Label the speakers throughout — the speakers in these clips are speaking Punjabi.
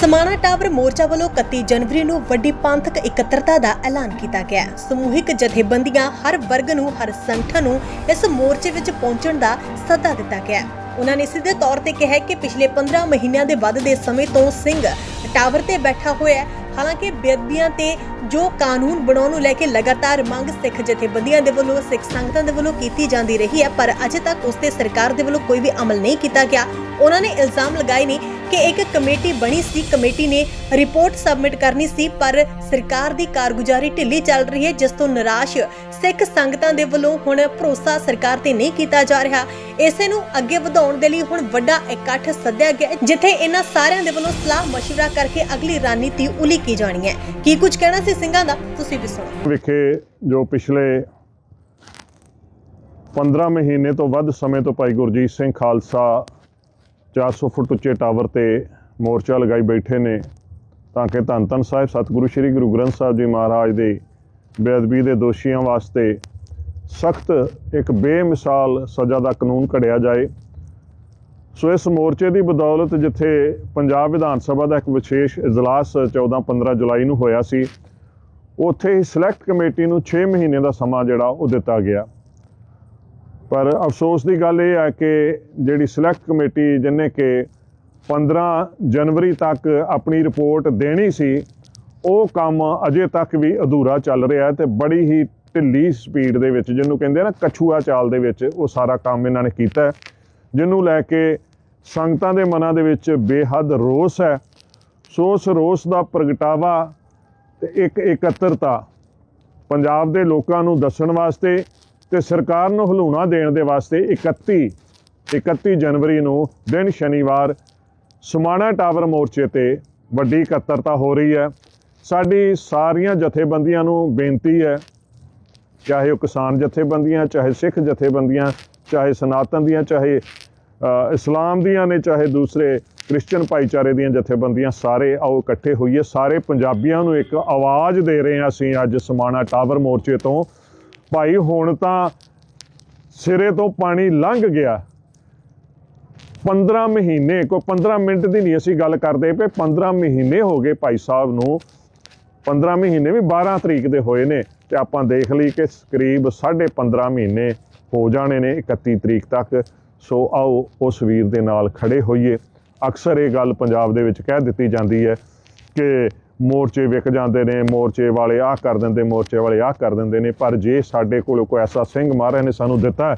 Speaker 1: ਸਮਾਣਾ ਟਾਵਰ ਮੋਰਚਾ ਵੱਲੋਂ 31 ਜਨਵਰੀ ਨੂੰ ਵੱਡੀ ਪੰਥਕ ਇਕੱਤਰਤਾ ਦਾ ਐਲਾਨ ਕੀਤਾ ਗਿਆ ਹੈ। ਸਮੂਹਿਕ ਜਥੇਬੰਦੀਆਂ ਹਰ ਵਰਗ ਨੂੰ, ਹਰ ਸੰਗਠਨ ਨੂੰ ਇਸ ਮੋਰਚੇ ਵਿੱਚ ਪਹੁੰਚਣ ਦਾ ਸੱਦਾ ਦਿੱਤਾ ਗਿਆ ਹੈ। ਉਹਨਾਂ ਨੇ ਸਿੱਧੇ ਤੌਰ ਤੇ ਕਿਹਾ ਕਿ ਪਿਛਲੇ 15 ਮਹੀਨਿਆਂ ਦੇ ਵੱਧਦੇ ਸਮੇਂ ਤੋਂ ਸਿੰਘ ਟਾਵਰ ਤੇ ਬੈਠਾ ਹੋਇਆ ਹੈ ਹਾਲਾਂਕਿ ਬੇਅਦਬੀਆਂ ਤੇ ਜੋ ਕਾਨੂੰਨ ਬਣਾਉਣ ਨੂੰ ਲੈ ਕੇ ਲਗਾਤਾਰ ਮੰਗ ਸਿੱਖ ਜਥੇਬੰਦੀਆਂ ਦੇ ਵੱਲੋਂ, ਸਿੱਖ ਸੰਗਤਾਂ ਦੇ ਵੱਲੋਂ ਕੀਤੀ ਜਾਂਦੀ ਰਹੀ ਹੈ, ਪਰ ਅਜੇ ਤੱਕ ਉਸ ਤੇ ਸਰਕਾਰ ਦੇ ਵੱਲੋਂ ਕੋਈ ਵੀ ਅਮਲ ਨਹੀਂ ਕੀਤਾ ਗਿਆ ਉਹਨਾਂ ਨੇ ਇਲਜ਼ਾਮ ਲਗਾਏ ਨੇ ਕਿ ਇੱਕ ਕਮੇਟੀ ਬਣੀ ਸੀ ਕਮੇਟੀ ਨੇ ਰਿਪੋਰਟ ਸਬਮਿਟ ਕਰਨੀ ਸੀ ਪਰ ਸਰਕਾਰ ਦੀ ਕਾਰਗੁਜ਼ਾਰੀ ਢਿੱਲੀ ਚੱਲ ਰਹੀ ਹੈ ਜਿਸ ਤੋਂ ਨਿਰਾਸ਼ ਸਿੱਖ ਸੰਗਤਾਂ ਦੇ ਵੱਲੋਂ ਹੁਣ ਭਰੋਸਾ ਸਰਕਾਰ ਤੇ ਨਹੀਂ ਕੀਤਾ ਜਾ ਰਿਹਾ ਇਸੇ ਨੂੰ ਅੱਗੇ ਵਧਾਉਣ ਦੇ ਲਈ ਹੁਣ ਵੱਡਾ ਇਕੱਠ ਸੱਦਿਆ ਗਿਆ ਹੈ, ਜਿੱਥੇ ਇਹਨਾਂ ਸਾਰਿਆਂ ਦੇ ਵੱਲੋਂ ਸਲਾਹ مشورہ ਕਰਕੇ ਅਗਲੀ ਰਣਨੀਤੀ ਉਲੀਕੀ ਜਾਣੀ ਹੈ ਕੀ ਕੁਝ ਕਹਿਣਾ ਸੀ ਸਿੰਘਾਂ ਦਾ ਤੁਸੀਂ ਵੀ ਸੁਣੋ
Speaker 2: ਵਿਖੇ ਜੋ ਪਿਛਲੇ 15 ਮਹੀਨੇ ਤੋਂ ਵੱਧ ਸਮੇਂ ਤੋਂ ਭਾਈ ਗੁਰਜੀਤ ਸਿੰਘ ਖਾਲਸਾ 400 ਫੁੱਟ ਉੱਚੇ ਟਾਵਰ ਤੇ ਮੋਰਚਾ ਲਗਾਈ ਬੈਠੇ ਨੇ। ਤਾਂ ਕਿ ਧੰਨ ਧੰਨ ਸਾਹਿਬ, ਸਤਿਗੁਰੂ ਸ੍ਰੀ ਗੁਰੂ ਗ੍ਰੰਥ ਸਾਹਿਬ ਜੀ ਮਹਾਰਾਜ ਦੇ ਬੇਅਦਬੀ ਦੇ ਦੋਸ਼ੀਆਂ ਵਾਸਤੇ ਸਖਤ ਇੱਕ ਬੇਮਿਸਾਲ ਸਜ਼ਾ ਦਾ ਕਾਨੂੰਨ ਘੜਿਆ ਜਾਏ। ਸੋ ਇਸ ਮੋਰਚੇ ਦੀ ਬਦੌਲਤ ਜਿੱਥੇ ਪੰਜਾਬ ਵਿਧਾਨ ਸਭਾ ਦਾ ਇੱਕ ਵਿਸ਼ੇਸ਼ ਇਜਲਾਸ 14-15 ਜੁਲਾਈ ਨੂੰ ਹੋਇਆ ਸੀ, ਉੱਥੇ ਹੀ ਸਿਲੈਕਟ ਕਮੇਟੀ ਨੂੰ 6 ਮਹੀਨੇ ਦਾ ਸਮਾਂ ਜਿਹੜਾ ਉਹ ਦਿੱਤਾ ਗਿਆ। ਪਰ ਅਫਸੋਸ ਦੀ ਗੱਲ ਇਹ ਹੈ ਕਿ ਜਿਹੜੀ ਸਿਲੈਕਟ ਕਮੇਟੀ ਜਿਹਨੇ ਕਿ 15 ਜਨਵਰੀ ਤੱਕ ਆਪਣੀ ਰਿਪੋਰਟ ਦੇਣੀ ਸੀ, ਉਹ ਕੰਮ ਅਜੇ ਤੱਕ ਵੀ ਅਧੂਰਾ ਚੱਲ ਰਿਹਾ ਹੈ ਤੇ ਬੜੀ ਹੀ ਢਿੱਲੀ ਸਪੀਡ ਦੇ ਵਿੱਚ ਜਿਹਨੂੰ ਕਹਿੰਦੇ ਆ ਨਾ ਕਛੂਆ ਚਾਲ ਦੇ ਵਿੱਚ ਉਹ ਸਾਰਾ ਕੰਮ ਇਹਨਾਂ ਨੇ ਕੀਤਾ ਜਿਹਨੂੰ ਲੈ ਕੇ ਸੰਗਤਾਂ ਦੇ ਮਨਾਂ ਦੇ ਵਿੱਚ ਬੇਹੱਦ ਰੋਸ ਹੈ। ਸੋਸ ਰੋਸ ਦਾ ਪ੍ਰਗਟਾਵਾ ਤੇ ਇੱਕ ਇਕੱਤਰਤਾ ਪੰਜਾਬ ਦੇ ਲੋਕਾਂ ਨੂੰ ਦੱਸਣ ਵਾਸਤੇ ਤੇ ਸਰਕਾਰ ਨੂੰ ਹਲੂਣਾ ਦੇਣ ਦੇ ਵਾਸਤੇ 31 31 ਜਨਵਰੀ ਨੂੰ ਦਿਨ ਸ਼ਨੀਵਾਰ ਸਮਾਣਾ ਟਾਵਰ ਮੋਰਚੇ ਤੇ ਵੱਡੀ ਇਕੱਤਰਤਾ ਹੋ ਰਹੀ ਹੈ। ਸਾਡੀ ਸਾਰੀਆਂ ਜਥੇਬੰਦੀਆਂ ਨੂੰ ਬੇਨਤੀ ਹੈ, ਚਾਹੇ ਉਹ ਕਿਸਾਨ ਜਥੇਬੰਦੀਆਂ, ਚਾਹੇ ਸਿੱਖ ਜਥੇਬੰਦੀਆਂ, ਚਾਹੇ ਸਨਾਤਨ ਦੀਆਂ, ਚਾਹੇ ਇਸਲਾਮ ਦੀਆਂ ਨੇ, ਚਾਹੇ ਦੂਸਰੇ ਕ੍ਰਿਸਚੀਅਨ ਭਾਈਚਾਰੇ ਦੀਆਂ ਜਥੇਬੰਦੀਆਂ, ਸਾਰੇ ਆਓ ਇਕੱਠੇ ਹੋਈਏ। ਸਾਰੇ ਪੰਜਾਬੀਆਂ ਨੂੰ ਇੱਕ ਆਵਾਜ਼ ਦੇ ਰਹੇ ਹਾਂ ਅਸੀਂ ਅੱਜ ਸਮਾਣਾ ਟਾਵਰ ਮੋਰਚੇ ਤੋਂ। ਭਾਈ, ਹੁਣ ਤਾਂ ਸਿਰੇ ਤੋਂ ਪਾਣੀ ਲੰਘ ਗਿਆ। 15 ਮਹੀਨੇ, ਕੋਈ 15 ਮਿੰਟ ਦੀ ਨਹੀਂ ਅਸੀਂ ਗੱਲ ਕਰਦੇ ਪਏ 15 ਮਹੀਨੇ ਹੋ ਗਏ ਭਾਈ ਸਾਹਿਬ ਨੂੰ। 15 ਮਹੀਨੇ ਵੀ 12 ਤਰੀਕ ਦੇ ਹੋਏ ਨੇ ਤੇ ਆਪਾਂ ਦੇਖ ਲਈ ਕਿ ਕਰੀਬ 15.5 ਮਹੀਨੇ ਹੋ ਜਾਣੇ ਨੇ 31 ਤਰੀਕ ਤੱਕ। ਸੋ ਆਓ, ਉਸ ਵੀਰ ਦੇ ਨਾਲ ਖੜੇ ਹੋਈਏ। ਅਕਸਰ ਇਹ ਗੱਲ ਪੰਜਾਬ ਦੇ ਵਿੱਚ ਕਹਿ ਦਿੱਤੀ ਜਾਂਦੀ ਹੈ ਕਿ ਮੋਰਚੇ ਵਿਕ ਜਾਂਦੇ ਨੇ, ਮੋਰਚੇ ਵਾਲੇ ਆਹ ਕਰ ਦਿੰਦੇ, ਮੋਰਚੇ ਵਾਲੇ ਆਹ ਕਰ ਦਿੰਦੇ ਨੇ, ਪਰ ਜੇ ਸਾਡੇ ਕੋਲ ਕੋਈ ਐਸਾ ਸਿੰਘ ਮਹਾਰਾਜ ਨੇ ਸਾਨੂੰ ਦਿੱਤਾ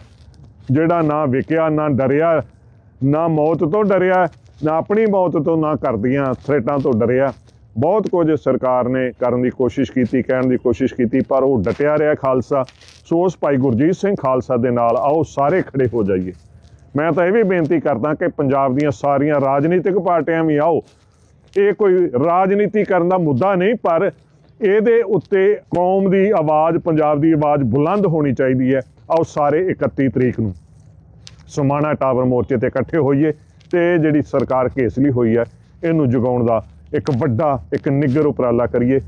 Speaker 2: ਜਿਹੜਾ ਨਾ ਵਿਕਿਆ, ਨਾ ਡਰਿਆ, ਨਾ ਮੌਤ ਤੋਂ ਡਰਿਆ, ਨਾ ਆਪਣੀ ਮੌਤ ਤੋਂ ਨਾ ਕਰਦੀਆਂ ਥ੍ਰੈਟਾਂ ਤੋਂ ਡਰਿਆ, ਬਹੁਤ ਕੁਝ ਸਰਕਾਰ ਨੇ ਕਰਨ ਦੀ ਕੋਸ਼ਿਸ਼ ਕੀਤੀ, ਕਹਿਣ ਦੀ ਕੋਸ਼ਿਸ਼ ਕੀਤੀ, ਪਰ ਉਹ ਡਟਿਆ ਰਿਹਾ ਖਾਲਸਾ। ਸੋ ਉਸ ਭਾਈ ਗੁਰਜੀਤ ਸਿੰਘ ਖਾਲਸਾ ਦੇ ਨਾਲ ਆਓ, ਸਾਰੇ ਖੜੇ ਹੋ ਜਾਈਏ। ਮੈਂ ਤਾਂ ਇਹ ਵੀ ਬੇਨਤੀ ਕਰਦਾ ਕਿ ਪੰਜਾਬ ਦੀਆਂ ਸਾਰੀਆਂ ਰਾਜਨੀਤਿਕ ਪਾਰਟੀਆਂ ਵੀ ਆਓ ਇਹ ਕੋਈ ਰਾਜਨੀਤੀ ਕਰਨ ਦਾ ਮੁੱਦਾ ਨਹੀਂ, ਪਰ ਇਹਦੇ ਉੱਤੇ ਕੌਮ ਦੀ ਆਵਾਜ਼, ਪੰਜਾਬ ਦੀ ਆਵਾਜ਼ ਬੁਲੰਦ ਹੋਣੀ ਚਾਹੀਦੀ ਹੈ। ਆਓ ਸਾਰੇ 31 ਤਰੀਕ ਨੂੰ ਸਮਾਣਾ ਟਾਵਰ ਮੋਰਚੇ ਤੇ ਇਕੱਠੇ ਹੋਈਏ ਤੇ ਜਿਹੜੀ ਸਰਕਾਰ ਕੇਸਲੀ ਹੋਈ ਹੈ, ਇਹਨੂੰ ਜਗਾਉਣ ਦਾ ਇੱਕ ਵੱਡਾ, ਇੱਕ ਨਿੱਗਰ ਉਪਰਾਲਾ ਕਰੀਏ।